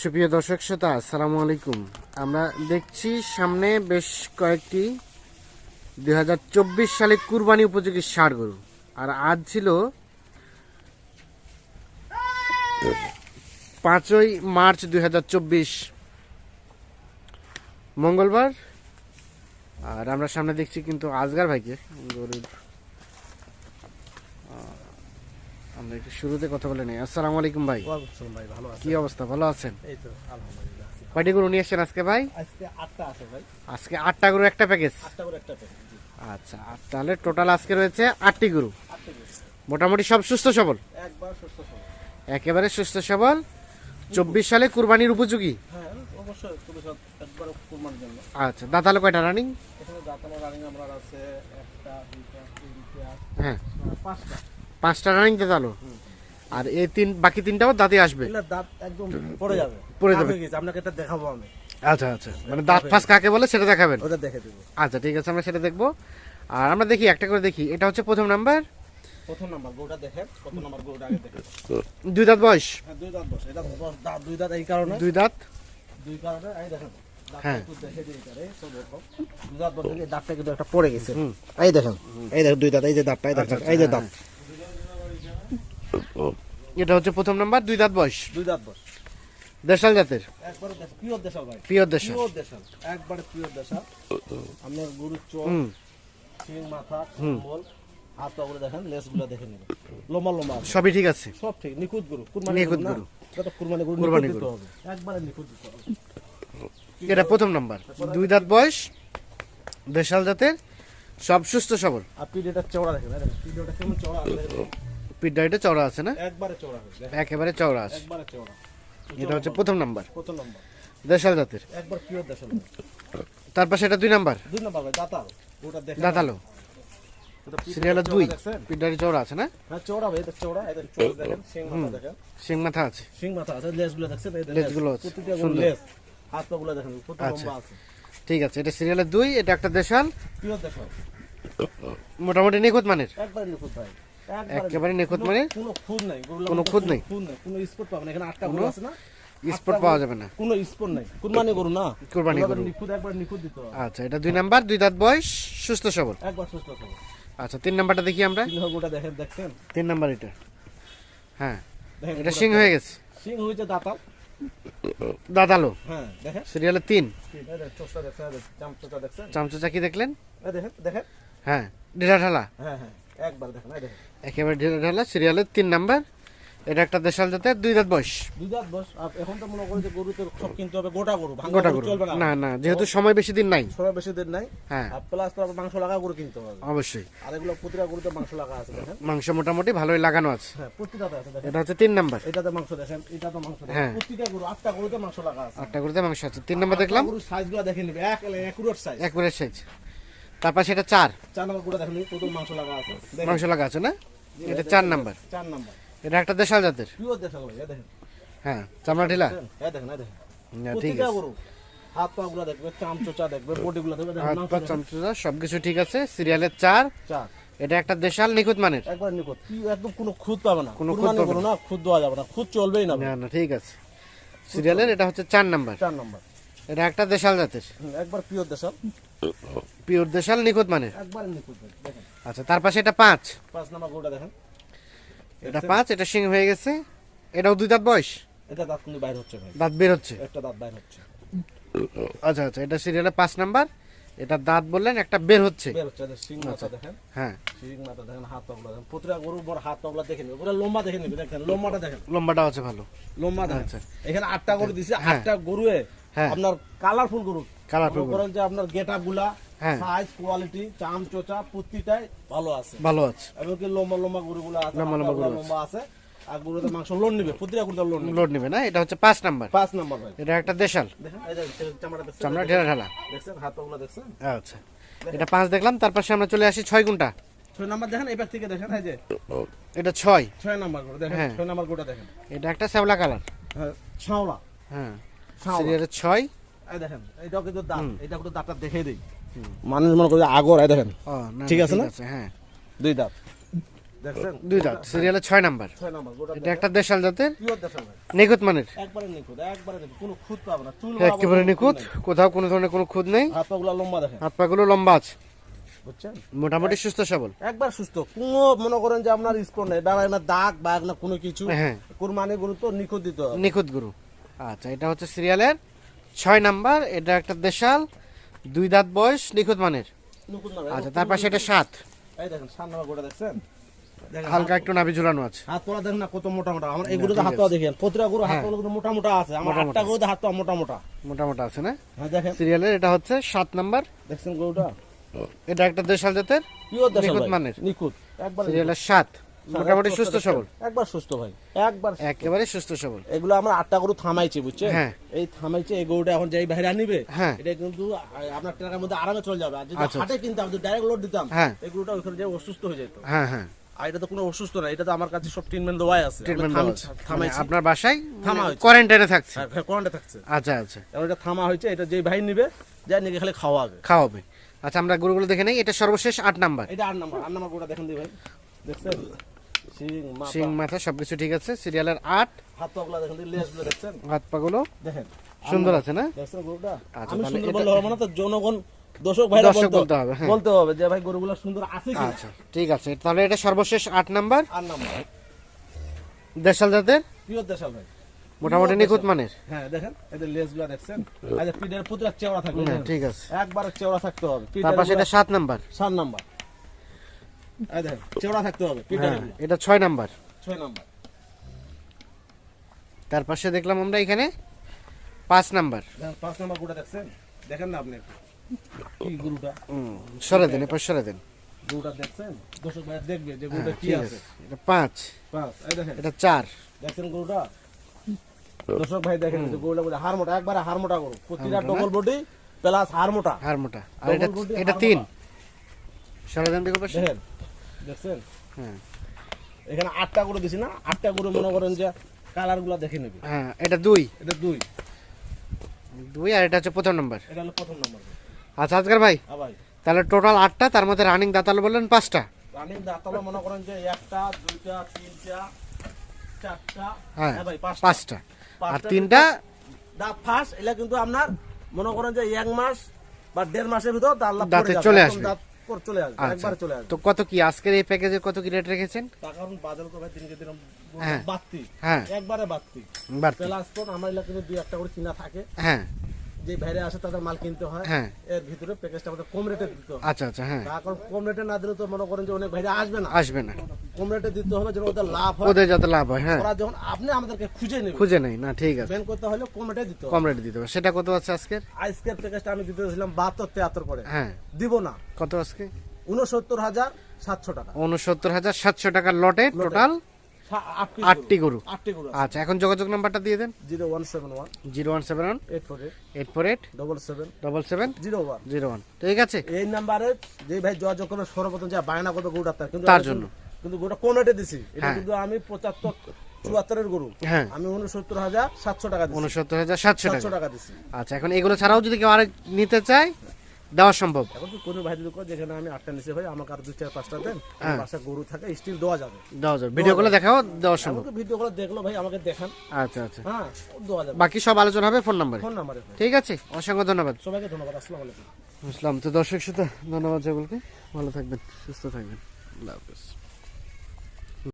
সুপ্রিয় দর্শক শ্রোতা, আসসালামু আলাইকুম। আমরা দেখছি সামনে বেশ কয়েকটি দুই সালে কুরবানি উপযোগী ষাড় গরু। আর আজ ছিল পাঁচই মার্চ দুই হাজার চব্বিশ। মঙ্গলবার। আর আমরা সামনে দেখছি কিন্তু আজগার ভাইকে গরুর আমরা একটু শুরুতে কথা বলে নেই। আসসালামু আলাইকুম ভাই। ভাই ভালো আছে কি অবস্থা? ভালো আছেন? এই তো আলহামদুলিল্লাহ। কয়টি গরু নিয়ে এসছেন আজকে ভাই? আজকে আটটা আছে ভাই। আজকে আটটা গরু একটা প্যাকেজ? আটটা করে একটা প্যাকেট জি। আচ্ছা আর তাহলে টোটাল আজকে রয়েছে আটটি গরু। মোটামুটি সব সুস্থ সবল? একবার সুস্থ সবল। একেবারে সুস্থ সবল। চব্বিশ সালে কুরবানির উপযোগী? হ্যাঁ অবশ্যই পুরো সব একবার কুরবানির জন্য। আচ্ছা দাঁতালো কয়টা রানিং এখানে দাঁতানো রানিং আমরা আছে একটা দুইটা তিনটা হ্যাঁ। পাঁচটা। পাঁচটা রানিং দাঁতালো আর এই তিন বাকি তিনটাও দাঁতে আসবে। দাঁত একদম পড়ে যাবে। পড়ে যাবে। আপনাকে এটা দেখাবো আমি। আচ্ছা আচ্ছা। মানে দাঁত ফাঁস কাকে বলে সেটা দেখাবেন? ওটা দেখে দেবো। আচ্ছা ঠিক আছে আমরা সেটা দেখব। আর আমরা দেখি একটা করে দেখি। এটা হচ্ছে প্রথম নাম্বার। প্রথম নাম্বার গরুটা দেখেন। কত নাম্বার গরুটা আগে দেখেন। দুই দাঁত বয়স? হ্যাঁ দুই দাঁত বসে এটা দাঁত দুই দাঁত এই কারণে। দুই দাঁত? দুই কারণে এই দেখেন। দাঁতটা হ্যাঁ। দিই দাঁত বসে দাঁতটা কিন্তু একটা পড়ে গেছে। এই দেখেন এই দেখেন দুই দাঁত এই যে দাঁতটা এই দেখেন আচ্ছা, এই যে হ্যাঁ, দাঁত এটা হচ্ছে প্রথম নাম্বার দুই দাঁত বয়স। দুই দাঁত বয়স। দেশাল জাতের? একবারে পিওর দেশাল ভাই। পিওর দেশাল। পিওর দেশাল একবারে পিওর দেশাল। আপনার গরুর চোখ শিং মাথা কম্বল হাত দেখেন লেসগুলো দেখে নেবেন। লম্বা লম্বা সবই ঠিক আছে। সব ঠিক নিখুঁত গরু কুরবানি নিখুঁত গরু। এটা তো কুরবানি গরু কুরবানি নিখুঁত গরু। একবারে নিখুঁত এটা প্রথম নাম্বার। দুই দাঁত বয়স দেশাল জাতের সব সুস্থ সবল। আপনি পিডিটা চওড়া দেখেন কেমন চওড়া পিডাইটা চওড়া আছে না? একবারে চওড়া একেবারে চওড়া আছে। একবারে চওড়া। এটা হচ্ছে প্রথম নাম্বার। কত নম্বর। দেশাল জাতের। একবার পিওর দেশাল তারপর সেটা দুই নাম্বার। দুই নম্বর দাঁতাল। ওটা দেখেন। দাঁতালো। এটা সিরিয়ালের দুই? পিডারি চওড়া আছে না? হ্যাঁ চওড়া ভাই এটা চওড়া এটা চোখ দেখেন শিং মাথা দেখেন। সিং মাথা আছে। শিং মাথা আছে লেজগুলো দেখছেন? এই লেজগুলো আছে, প্রতিটা লেজ হাত পা গুলো দেখেন কত আচ্ছা। লম্বা আছে। ঠিক আছে এটা সিরিয়ালের দুই এটা একটা দেশাল। পিওর দেশাল। মোটামুটি নিখুঁত মানের। একবারে নিখুঁত ভাই। একেবারে নিখুঁত মানে? কোনো খুদ নাই কোনো খুঁত নেই? খুদ নাই কোনো স্পট পাবেন না। এখানে আটটা গরু আছে না? স্পট পাওয়া যাবে না। কোনো স্পট নাই কুরবানি গরু না। কুরবানি গরু। নিখুঁত একবার নিখুঁত দিতে হবে। আচ্ছা এটা দুই নাম্বার দুই দাঁত বয়স সুস্থ সবল। একবার সুস্থ থাকবে আচ্ছা তিন নাম্বারটা দেখি আমরা। সিংহ গরুটা দেখেন দেখছেন? তিন নাম্বার এটা। হ্যাঁ এটা সিং হয়ে গেছে। সিং হয়েছে দাঁতাল। দাঁতালো। হ্যাঁ দেখেন। সিরিয়ালের তিন। এই দেখেন, চোষটা দেখছেন চামচটা চামচা কি দেখলেন? দেখেন দেখেন। হ্যাঁ ঢেলা ঢালা। হ্যাঁ হ্যাঁ। একবার দেখেন একেবারে ঢেলা ঢালা সিরিয়ালের তিন নাম্বার এটা একটা দেশাল জাতের দুই দাঁত বয়স। দুই দাঁত আর এখন তো মনে করেন যে গরু তো সব কিনতে হবে গোটা গরু গোটা গরু গরু। চলবে না। না না যেহেতু সময় বেশি দিন নাই। সময় বেশি দিন নাই হ্যাঁ। প্লাস তো মাংস লাগা গরু কিনতে হবে। অবশ্যই। আর এগুলো প্রতিটা গরুতে মাংস লাগা আছে দেখেন। মাংস মোটামুটি ভালোই লাগানো আছে। হ্যাঁ প্রতিটাতে আছে দেখেন। এটা হচ্ছে তিন নাম্বার। এটাতে মাংস দেখেন এটাতে মাংস দেখেন। হ্যাঁ। প্রতিটা গরু আটটা গরুতে মাংস লাগা আছে। আটটা গরুতে মাংস আছে। তিন নাম্বার দেখলাম। গরুর সাইজগুলো দেখে নিবে এক একুরেট সাইজ এক মিনিট সাইজ তারপর সেটা চার। চার নম্বর গরু দেখেন প্রথম মাংস লাগা আছে। মাংস লাগা আছে না? এটা চার নাম্বার। চার নম্বর। এটা একটা দেশাল জাতের। পিওর দেখাল ভাই দেখেন। হ্যাঁ চামড়া ঢিলা? এই দেখেন দেখেন ঠিক আছে। হাত পা গুলা দেখবে চাম দেখবে বডি গুলা দেখবে হাত পা দেখেন, সবকিছু ঠিক আছে। সিরিয়ালের চার। চার। এটা একটা দেশাল নিখুঁত মানের। একবার নিখুঁত। কি একদম কোনো পাবে না। কোনো খুঁত পাবে না। দেওয়া যাবে না চলবেই না। না না ঠিক আছে। সিরিয়ালের এটা হচ্ছে চার নাম্বার। চার নম্বর। এটা একটা দেশাল জাতের। একবার পিওর দেশাল। পিওর দেশাল নিখুঁত দেখেন। আচ্ছা তার পাশে এটা পাঁচ। পাঁচ নম্বর গরুটা দেখেন। এটা পাঁচ এটা সিং হয়ে গেছে। এটাও দুই দাঁত বয়স? এটা দাঁত কিন্তু বাইর হচ্ছে ভাই। দাঁত বের হচ্ছে? একটা দাঁত বাইর হচ্ছে। আচ্ছা আচ্ছা এটা সিরিয়ালের পাঁচ নাম্বার। এটা দাঁত বললেন একটা বের হচ্ছে। বের হচ্ছে সিং মাথা দেখেন। হ্যাঁ। সিং মাথা দেখেন হাত পাগুলা দেখেন। প্রতিটা গরুর বড় হাত পাগুলা দেখে নেবে পুরো লম্বা দেখে নেবে দেখেন লম্বাটা দেখেন। লম্বাটা আছে ভালো। লম্বা দেখেন। আচ্ছা। এখানে আটটা গরু দিছে হ্যাঁ। আটটা গরুয়ে। আপনার কালারফুল গরু। কালারফুল করেন যে আপনার গেট আপগুলা হ্যাঁ। সাইজ কোয়ালিটি চাম চোচা প্রতিটাই ভালো আছে। ভালো আছে। এমনকি লম্বা লম্বা গরুগুলো আছে লম্বা লম্বা গরু আছে। লম্বা আছে। আর গরুতে মাংস লোন নিবে প্রতিটা গরুতে লোন নিবে। লোড নেবে না এটা হচ্ছে পাঁচ নাম্বার। পাঁচ নাম্বার ভাই। এটা একটা দেশাল। চামড়া ঢেলা ঢালা। দেখছেন? হাত পাগুলা দেখছেন? আচ্ছা। এটা পাঁচ দেখলাম তার পাশে আমরা চলে আসি ছয় গুণটা। ছয় নাম্বার দেখেন এবার থেকে দেখেন এই যে। এটা ছয়। ছয় নাম্বার গরু দেখেন হ্যাঁ। ছয় নাম্বার গরুটা দেখেন। এটা একটা শ্যাওলা কালার। হ্যাঁ ছাওলা হ্যাঁ। সিরিয়ালের ছয়। দেখেন এইটাও কিন্তু দাঁত এটা কিন্তু দাঁতটা দেখে দেই। মানুষ মনে করে আগর এই দেখেন। ঠিক আছে না? হ্যাঁ। দুই দাঁত। দুই সিরিয়ালের ছয় নাম্বার। এটা একটা দেশাল জাতের? নিখুঁত মানের? একবারে নিখুঁত কোথাও কোনো ধরনের কোনো খুঁত নেই। হাত পাগুলা লম্বা দেখেন। হাত পাগুলো লম্বা আছে। মোটামুটি সুস্থ সবল। একবার সুস্থ। কোনো মনে করেন যে আপনার স্পট নেই দাগ না কোনো কিছু। হ্যাঁ। কুরবানি গরু তো নিখুঁত দিতে নিখুঁত গুরু। আচ্ছা এটা হচ্ছে সিরিয়ালের ছয় নাম্বার এটা একটা দেশাল দুই দাঁত বয়স নিখুঁত মানের। আচ্ছা তার পাশে এটা সাত। দেখেন সাত নাম্বার গোটা দেখছেন? হালকা একটু নাভি ঝুলানো আছে। হাত তোলা দেখেন না কত মোটা মোটা। আমার এই গরুতে হাত তোলা দেখেন প্রতিটা গরু হাত তোলা মোটা মোটা আছে। আমার আটটা গরুতে হাত তোলা মোটা মোটা। মোটা মোটা আছে না? হ্যাঁ দেখেন। সিরিয়ালের এটা হচ্ছে সাত নাম্বার। দেখছেন গরুটা? এটা একটা দেশাল জাতের পিওর দেশাল নিখুঁত মানের। নিখুঁত। একবার সিরিয়ালের সাত। মোটামুটি সুস্থ সবল। একবার সুস্থ ভাই একবার একেবারে সুস্থ সবল। এগুলো আমরা আটটা গরু থামাইছি বুঝছেন হ্যাঁ। এই থামাইছে এই গরুটা এখন যেই বাইরে আনিবে হ্যাঁ। এটা কিন্তু আপনার টাকার মধ্যে আরামে চলে যাবে। আর যদি আচ্ছা, হাটে কিনতাম যদি ডাইরেক্ট লোড দিতাম। এই গরুটা ওইখানে যে অসুস্থ হয়ে যেত। হ্যাঁ হ্যাঁ। আর এটা তো কোনো অসুস্থ না এটা তো আমার কাছে সব ট্রিটমেন্ট দেওয়াই আছে। থাম- থামাইছি। মানে আপনার বাসায় থামা হয়েছে। কোয়ারেন্টাইনে থাকছে। হ্যাঁ, হ্যাঁ, কোয়ারেন্টাইনে থাকছে। আচ্ছা আচ্ছা। এখন এটা থামা হয়েছে এটা যেই ভাই নিবে যাই নিয়ে খালি খাওয়াবে। খাওয়াবে। আচ্ছা আমরা গরুগুলো দেখে নেই এটা সর্বশেষ আট নাম্বার। এটা আট নাম্বার আট নাম্বার গরুটা দেখেন দি ভাই। দেখছেন? শিং মাথা। সবকিছু ঠিক আছে। সিরিয়ালের আট। হাত পাগুলা দেখেন লেজগুলো দেখছেন? হাত পাগুলো দেখেন। সুন্দর আছে না? দেখছেন গরুটা? আচ্ছা, আমি সুন্দর বললে হবে না তো জনগণ দর্শক ভাইরা বলতে। বলতে হবে, হ্যাঁ। বলতে হবে যে ভাই গরুগুলো সুন্দর আছে কি আচ্ছা ঠিক আছে। তাহলে এটা সর্বশেষ আট নাম্বার। আর নাম্বার। দেশাল জাতের? দেশাল ভাই। মোটামুটি নিখুঁত মানের। হ্যাঁ দেখেন এদের লেজগুলো দেখছেন। আচ্ছা পিঠের চেওড়া থাকবে হ্যাঁ ঠিক আছে। একবারে চেওড়া থাকতে হবে। তার পিঠের পাশে সাত নাম্বার। সাত নাম্বার। চেওড়া থাকতে হবে হ্যাঁ এটা ছয় নাম্বার। ছয় নাম্বার। তার পাশে দেখলাম আমরা এখানে পাঁচ নাম্বার। পাঁচ দেখছেন? দেখেন না আপনি কি গরুটা সরে দেন এরপর সরে দেন। গরুটা দেখছেন? দর্শক ভাই দেখবে যে গরুটা কি আছে। আছে এটা পাঁচ। পাঁচ এই দেখেন। এটা চার। দেখছেন গরুটা দর্শক ভাই দেখেন যে গরুটা গরুটা হার মোটা একবারে হার মোটা গরু প্রতিটা ডবল বডি প্লাস হার মোটা আর এটা এটা তিন। সরে দেন দেখো পাশে। দেখেন। দেখছেন? হ্যাঁ। এখানে আটটা গরু দিছি না? আটটা গরু মনে করেন যে কালারগুলা দেখে নেবে। হ্যাঁ এটা দুই। এটা দুই। দুই আর এটা হচ্ছে প্রথম নাম্বার এটা হলো প্রথম নম্বর আচ্ছা আজকের ভাই? হ্যাঁ ভাই। তাহলে টোটাল আটটা তার মধ্যে রানিং দাঁতাল বললেন পাঁচটা। রানিং দাঁতালো মনে করেন যে একটা দুইটা তিনটা চারটা। হ্যাঁ হ্যাঁ ভাই পাঁচটা। আর তিনটা? দাঁত ফার্স্ট এটা কিন্তু আপনার মনে করেন যে এক মাস বা দেড় মাসের ভিতর দাঁত চলে আসবে। চলে আসবে আচ্ছা। একবারে চলে আসবে। তো কত কি আজকের এই প্যাকেজে কত কি রেট রেখেছেন? কারণ বাজারে ভাই দিনকে দিন হ্যাঁ। বাড়তি। হ্যাঁ। একবারে বাড়তি। বাড়তি। প্লাস আমার এলাকাতে দুই একটা করে কিনা থাকে। হ্যাঁ। যে আসে তাদের মাল কিনতে হয় হ্যাঁ। এর ভিতরে প্যাকেজটা আমাদের কম রেটে দিতে হবে আচ্ছা আচ্ছা হ্যাঁ। কারণ কম রেটে না দিলে তো মনে করেন যে অনেক আসবে না। আসবে না। কম রেটে দিতে হবে যেন ওদের লাভ হয়। ওদের যাতে লাভ হয় হ্যাঁ। ওরা যখন আপনি আমাদেরকে খুঁজে নেবে। খুঁজে নেই না ঠিক আছে। ব্যান করতে হলে কম রেটে দিতে হবে। কম রেট দিতে হবে। সেটা কত আছে আজকের? আজকের প্যাকেজটা আমি দিতে দিয়েছিলাম বাহাত্তর তেহাত্তর করে। হ্যাঁ। দিব না। কত আজকে? উনসত্তর হাজার সাতশো টাকা। উনসত্তর হাজার সাতশো টাকার লটে টোটাল আটটি আটটি গরু। আটটি গরু আচ্ছা এখন যোগাযোগ নাম্বারটা দিয়ে দেন। Zero one seven one. Zero one seven one. Eight four eight. Eight four eight. Double seven. Double seven. Zero one. Zero one. ঠিক আছে? এই নাম্বারে যে ভাই যোগাযোগ করবে সর্বপ্রথম যা বায়না করবে গরুটা তার। কিন্তু তার জন্য। কিন্তু- গরুটা কোন রেটে দিছি? এটা হ্যাঁ। কিন্তু আমি পঁচাত্তর চুয়াত্তরের গরু। হ্যাঁ। আমি উনসত্তর হাজার সাতশো টাকা দিছি। উনসত্তর হাজার সাতশো টাকা। টাকা দিছি। আচ্ছা এখন এগুলো ছাড়াও যদি কেউ আরেক নিতে চায়? দেওয়া সম্ভব। এখন কোনো ভাই দোকান যেখানে আমি আটটা নিচে ভাই আমাকে আর দুই চার পাঁচটা দেন হ্যাঁ। বাসা গরু থাকে স্টিল দেওয়া যাবে। দেওয়া যাবে। ভিডিও করে দেখাও দেওয়া সম্ভব। ভিডিও করে দেখল ভাই আমাকে দেখান। আচ্ছা আচ্ছা। হ্যাঁ দেওয়া যাবে। বাকি সব আলোচনা হবে ফোন নাম্বারে? ফোন নাম্বারে। ঠিক আছে অসংখ্য ধন্যবাদ। সবাইকে ধন্যবাদ আসসালামু আলাইকুম। বুঝলাম। তো দর্শক শ্রোতা ধন্যবাদ সকলকে ভালো থাকবেন সুস্থ থাকবেন। আল্লাহ হাফেজ।